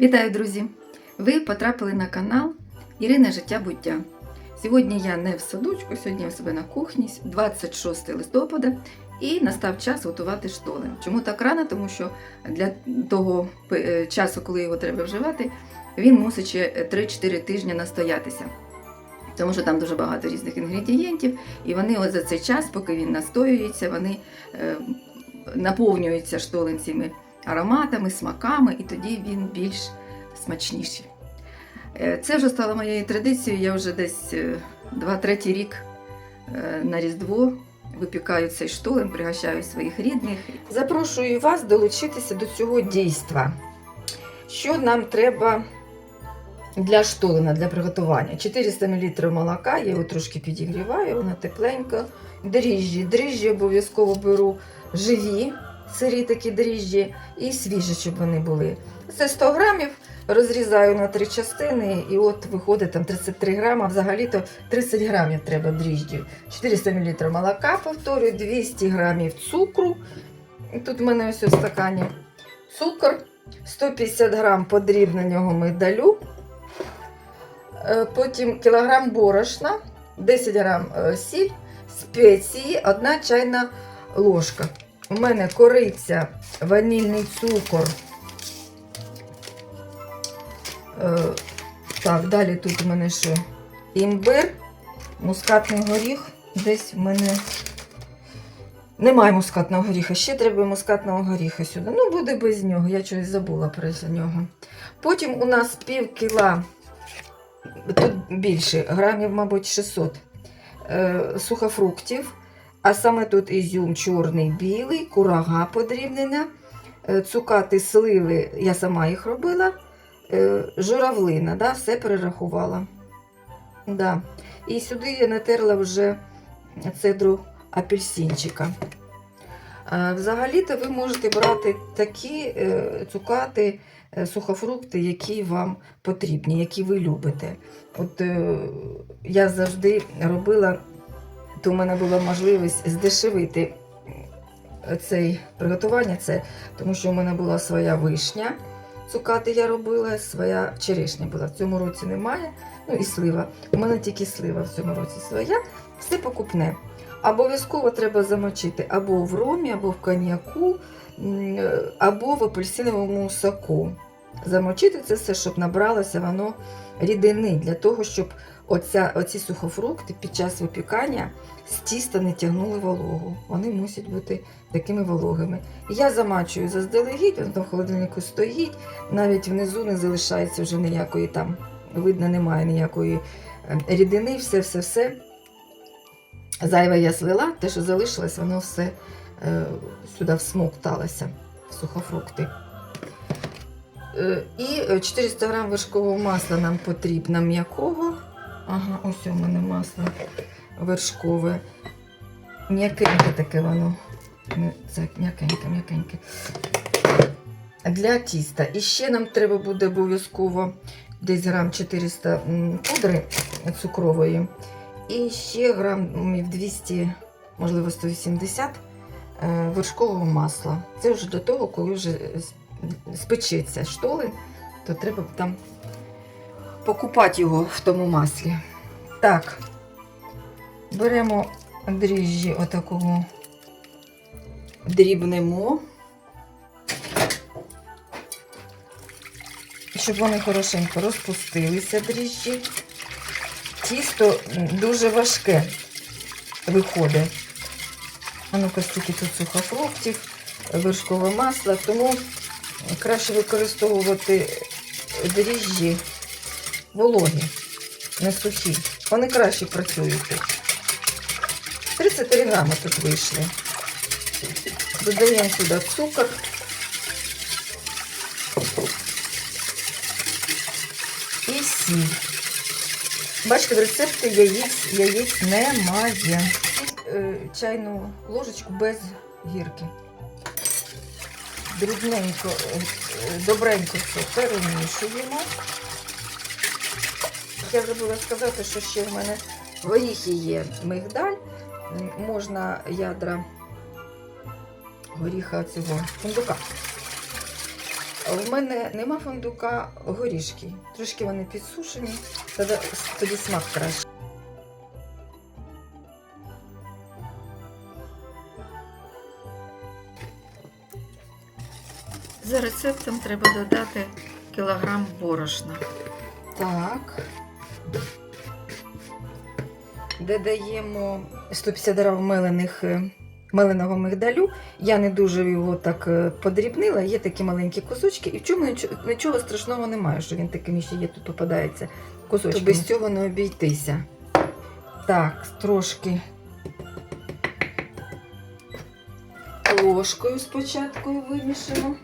Вітаю, друзі! Ви потрапили на канал Ірина Життя Буття. Сьогодні я не в садочку, сьогодні я в себе на кухні, 26 листопада, і настав час готувати штолен. Чому так рано? Тому що для того е, часу, коли його треба вживати, він мусить ще 3-4 тижні настоятися. Тому що там дуже багато різних інгредієнтів, і вони от за цей час, поки він настоюється, вони е, наповнюються штолен цими ароматами, смаками, і тоді він більш смачніший. Е, Це вже стало моєю традицією. Я вже десь е, 2-3 рік е, на Різдво випікаю цей штолен, пригощаю своїх рідних. Запрошую вас долучитися до цього дійства. Що нам треба для штолена, для приготування? 400 мл молока, я його трошки підігріваю, воно тепленько. Дріжджі. Дріжджі обов'язково беру живі, сирі такі дріжджі, і свіжі, щоб вони були. Це 100 грамів. Розрізаю на три частини, і от виходить там 33 грама. Взагалі-то 30 грамів треба дріжджів. 400 мл молока, повторюю, 200 грамів цукру. Тут в мене ось у стакані цукор, 150 грам подрібненого мигдалю, Е, потім кілограм борошна, 10 грам е, сіль, спеції, 1 чайна ложка. У мене кориця, ванільний цукор. Е, Так, далі тут у мене ще імбир, мускатний горіх. Десь в мене немає мускатного горіха. Ще треба мускатного горіха сюди. Ну, буде без нього, я щось забула про нього. Потім у нас пів кіла, тут більше, грамів, мабуть, 600 е, сухофруктів. А саме тут ізюм чорний, білий, курага подрібнена, е, цукати сливи, я сама їх робила. Е, журавлина, да, все перерахувала. Да. І сюди я натерла вже цедру апельсинчика. Взагалі-то ви можете брати такі е, цукати, е, сухофрукти, які вам потрібні, які ви любите. От е, я завжди робила, то в мене була можливість здешевити цей приготування, це, тому що в мене була своя вишня. Цукати я робила, своя черешня була. В цьому році немає. Ну і слива. У мене тільки слива в цьому році своя. Все покупне. Обов'язково треба замочити або в ромі, або в коньяку, або в апельсиновому соку. Замочити це все, щоб набралося воно рідини, для того, щоб оця, оці сухофрукти під час випікання з тіста не тягнули вологу. Вони мусять бути такими вологими. Я замачую заздалегідь, воно там в холодильнику стоїть, навіть внизу не залишається вже ніякої там, видно, немає ніякої е, рідини, все-все-все. Зайве я слила, те, що залишилось, воно все е, сюди всмокталося, в сухофрукти. Е, і 400 грам вершкового масла нам потрібно м'якого. Ага, ось у мене масло вершкове. М'якеньке таке воно. Це м'якеньке, м'якеньке. Для тіста. І ще нам треба буде обов'язково десь грам 400 м, пудри цукрової. І ще грамів 200, можливо, 180 е, вершкового масла. Це вже до того, коли вже спечеться штолен, то треба там покупати його в тому маслі. Так, беремо дріжджі отакого дрібнемо, щоб вони хорошенько розпустилися дріжджі. Тісто дуже важке виходить. А ну-ка, стільки тут сухофруктів, вершкове масло, тому краще використовувати дріжджі вологі, не сухі. Вони краще працюють тут. 33 грами тут вийшли. Додаємо сюди цукор. І сіль. Бачите, в рецепті яєць, яєць немає. Е, Чайну ложечку без гірки. Дрібненько, е, добренько все перемішуємо. Я забула сказати, що ще в мене в горіхи є мигдаль. Можна ядра горіха цього фундука. в мене нема фундука горішки. Трошки вони підсушені, тоді, тоді смак краще. За рецептом треба додати кілограм борошна. Так. Додаємо 150 грам мелених, е, меленого мигдалю. Я не дуже його так е, подрібнила, є такі маленькі кусочки, і в чому нічого, страшного немає, що він такими ще є, тут попадається кусочки. То Без цього не обійтися. Так, трошки ложкою спочатку вимішаємо.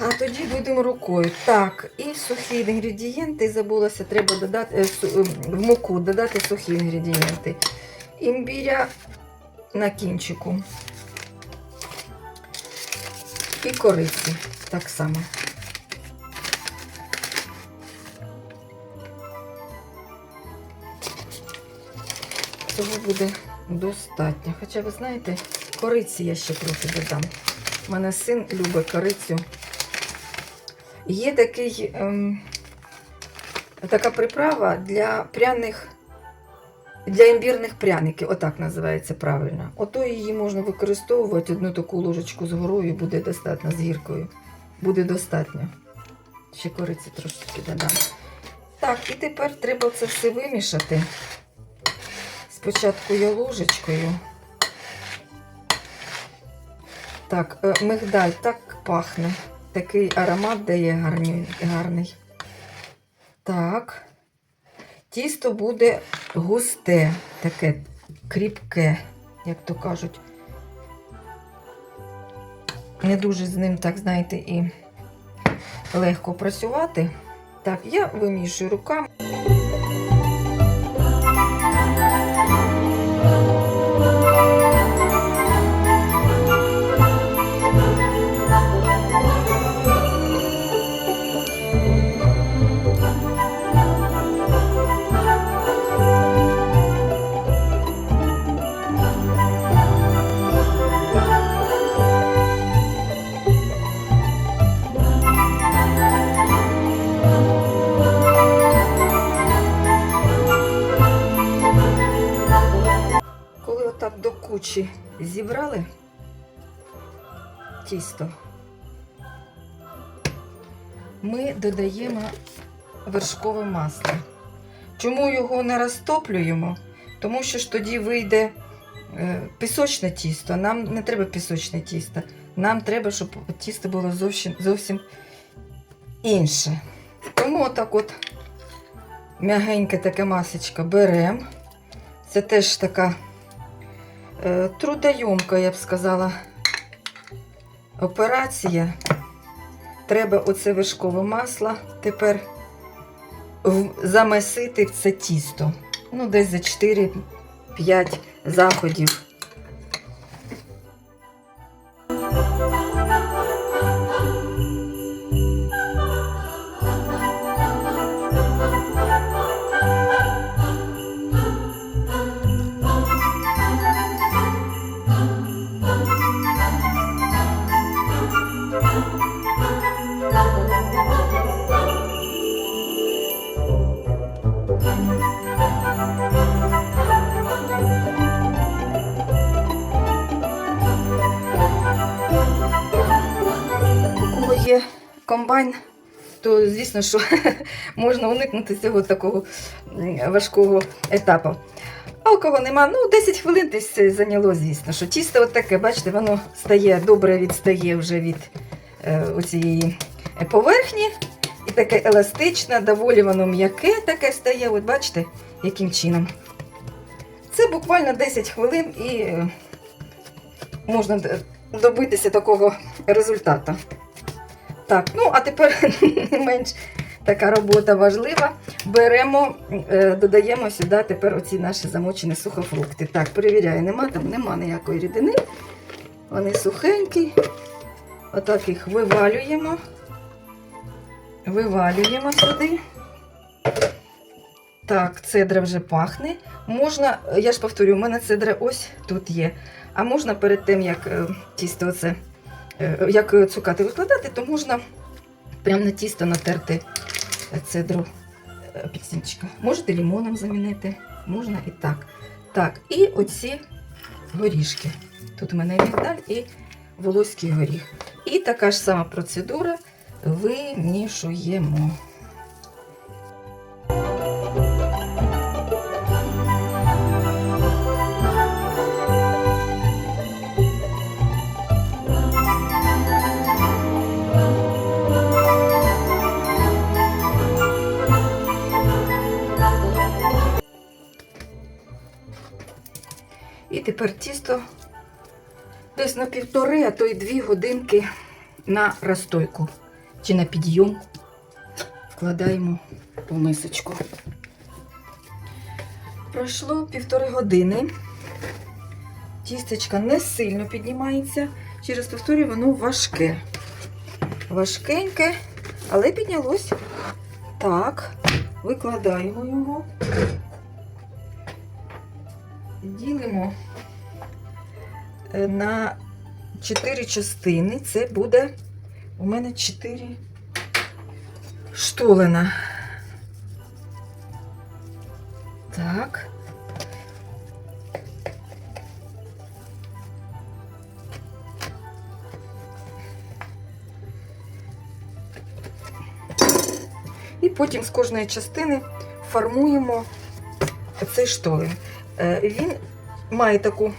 А тоді будемо рукою. Так, і сухі інгредієнти. Забулося, треба додати е, е, в муку додати сухі інгредієнти. Імбіря на кінчику. І кориці так само. Цього буде достатньо. Хоча, ви знаєте, кориці я ще трохи додам. У мене син любить корицю. Є такий, ем, така приправа для пряних, для імбірних пряників, отак називається правильно. Ото її можна використовувати, одну таку ложечку з горою буде достатньо, з гіркою. Буде достатньо. Ще кориці трошечки додам. Так, і тепер треба це все вимішати. Спочатку я ложечкою. Так, е, мигдаль так пахне. Такий аромат дає гарний. гарний. Так. Тісто буде густе, таке кріпке, як то кажуть. Не дуже з ним, так знаєте, і легко працювати. Так, я вимішую руками. Тісто, ми додаємо вершкове масло. Чому його не розтоплюємо? Тому що ж тоді вийде е, пісочне тісто. Нам не треба пісочне тісто. Нам треба, щоб тісто було зовсім, зовсім інше. Тому отак от м'ягеньке таке масочка беремо. Це теж така е, трудойомка, я б сказала, операція. Треба оце вершкове масло тепер замесити в це тісто. Ну, десь за 4-5 заходів. Комбайн, то звісно, що можна уникнути цього такого важкого етапу. А у кого нема, ну 10 хвилин десь зайняло, звісно, що тісто от бачите, воно стає, добре відстає вже від е, оцієї е, поверхні. І таке еластичне, доволі воно м'яке таке стає. От бачите, яким чином. Це буквально 10 хвилин і е, можна добитися такого результату. Так, ну а тепер не менш така робота важлива. Беремо, е, додаємо сюди тепер оці наші замочені сухофрукти. Так, перевіряю, нема там, нема ніякої рідини. Вони сухенькі. Отак їх вивалюємо. Вивалюємо сюди. Так, цедра вже пахне. Можна, я ж повторю, у мене цедра ось тут є. А можна перед тим, як е, тісто оце як цукати викладати, то можна прямо на тісто натерти цедру підсінчика. Можете лімоном замінити, можна і так. Так, і оці горішки. Тут у мене мігдаль і волоський горіх. І така ж сама процедура вимішуємо. Тепер тісто десь на півтори, а то й дві годинки на розстойку чи на підйом вкладаємо у мисочку. Пройшло півтори години. Тістечко не сильно піднімається. Через півтори воно важке. Важкеньке, але піднялось. Так, викладаємо його. Ділимо на 4 частини. Це буде у мене 4 штолена. Так. І потім з кожної частини формуємо цей штолен. Е, Він має таку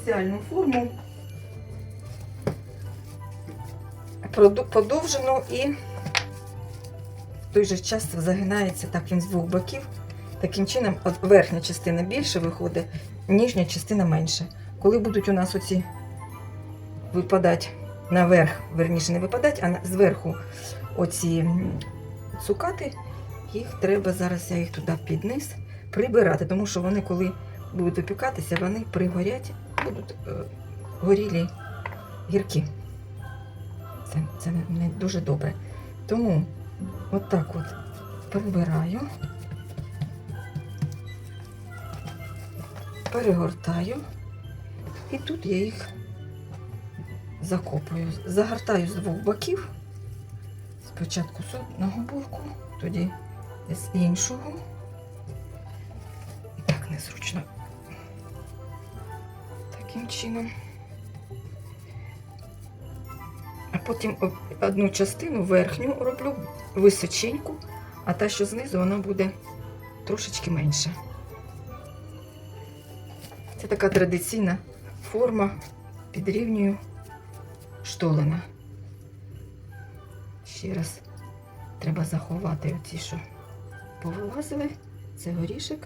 спеціальну форму, подовжену і в той же час загинається так він з двох боків. Таким чином, верхня частина більше виходить, нижня частина менше. Коли будуть у нас оці випадати наверх, верніше не випадати, а зверху оці цукати, їх треба зараз, я їх туди під низ прибирати, тому що вони, коли будуть випікатися, вони пригорять, будуть е, горілі гіркі. Це, це не, дуже добре. Тому отак от прибираю, перегортаю, і тут я їх закопую. Загортаю з двох боків. Спочатку з одного боку, тоді з іншого. І так незручно. Таким чином. А потім одну частину верхню роблю височеньку, а та, що знизу, вона буде трошечки менша. Це така традиційна форма підрівнюю штолена. Ще раз треба заховати оці, що повилазили. Це горішок.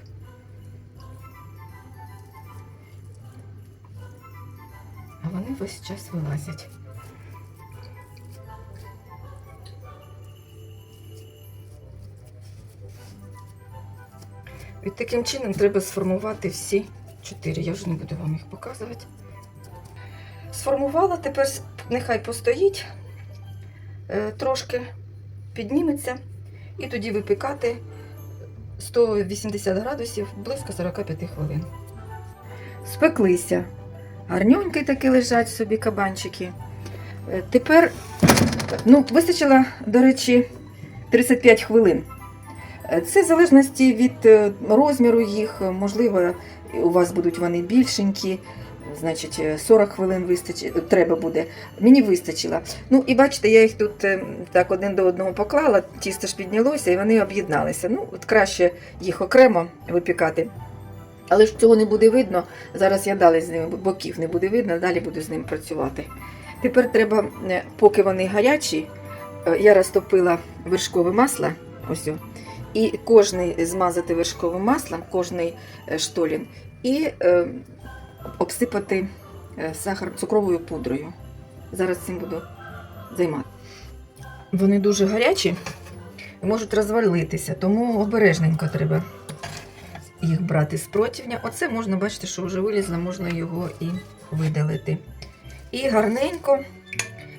Вони весь час вилазять. І таким чином треба сформувати всі чотири. Я вже не буду вам їх показувати. Сформувала, тепер нехай постоїть, е, трошки підніметься, і тоді випікати 180 градусів близько 45 хвилин. Спеклися. Гарнюнькі такі лежать собі кабанчики. Е, Тепер, ну, вистачило, до речі, 35 хвилин. Е, Це в залежності від е, розміру їх, можливо, у вас будуть вони більшенькі, значить е, 40 хвилин вистачить, треба буде. Мені вистачило. Ну і бачите, я їх тут так один до одного поклала, тісто ж піднялося і вони об'єдналися. Ну, от краще їх окремо випікати. Але ж цього не буде видно. Зараз я далі з ними боків не буде видно, далі буду з ним працювати. Тепер треба, е, поки вони гарячі, е, я розтопила вершкове масло. Ось. І кожний змазати вершковим маслом, кожний е, штолін, і е, обсипати сахар цукровою пудрою. Зараз цим буду займатися. Вони дуже гарячі і можуть розвалитися, тому обережненько треба їх брати з противня. Оце можна бачити, що вже вилізло, можна його і видалити. І гарненько,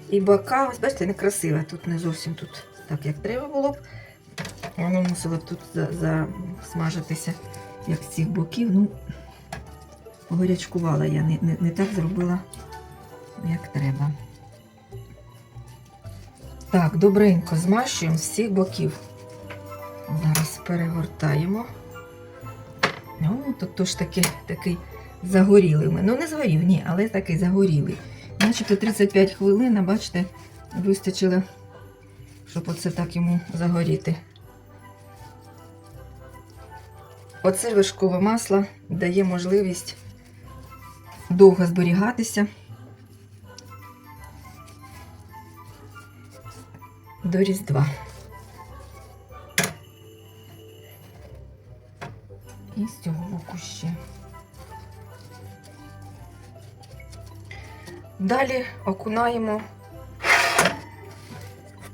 і бока, ось бачите, некрасиво. Тут не зовсім тут так, як треба було б. Воно мусило б тут за- засмажитися, як з цих боків. Ну, горячкувала я, не, не, не так зробила, як треба. Так, добренько змащуємо з всіх боків. Зараз перегортаємо. Ну, тут тож таки, такий загорілий. ми. Ну, не згорів, ні, але такий загорілий. Начебто 35 хвилин, а бачите, вистачило, щоб оце так йому загоріти. Оце вершкове масло дає можливість довго зберігатися. До Різдва. І з цього боку ще. Далі окунаємо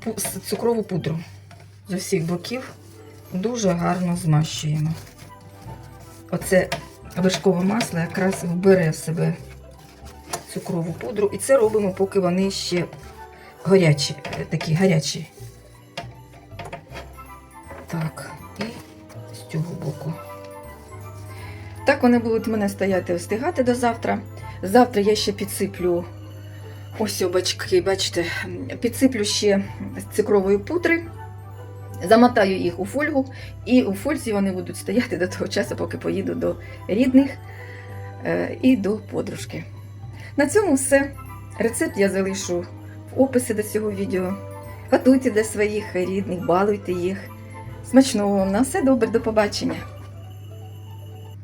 в цукрову пудру з усіх боків. Дуже гарно змащуємо. Оце вершкове масло якраз вбере в себе цукрову пудру. І це робимо, поки вони ще гарячі, е, такі гарячі. Так вони будуть мене стояти остигати до завтра. Завтра я ще підсиплю ось обачки, бачите, підсиплю ще цукрової пудри, замотаю їх у фольгу, і у фользі вони будуть стояти до того часу, поки поїду до рідних е, і до подружки. На цьому все. Рецепт я залишу в описі до цього відео. Готуйте для своїх рідних, балуйте їх. Смачного вам на все добре, до побачення!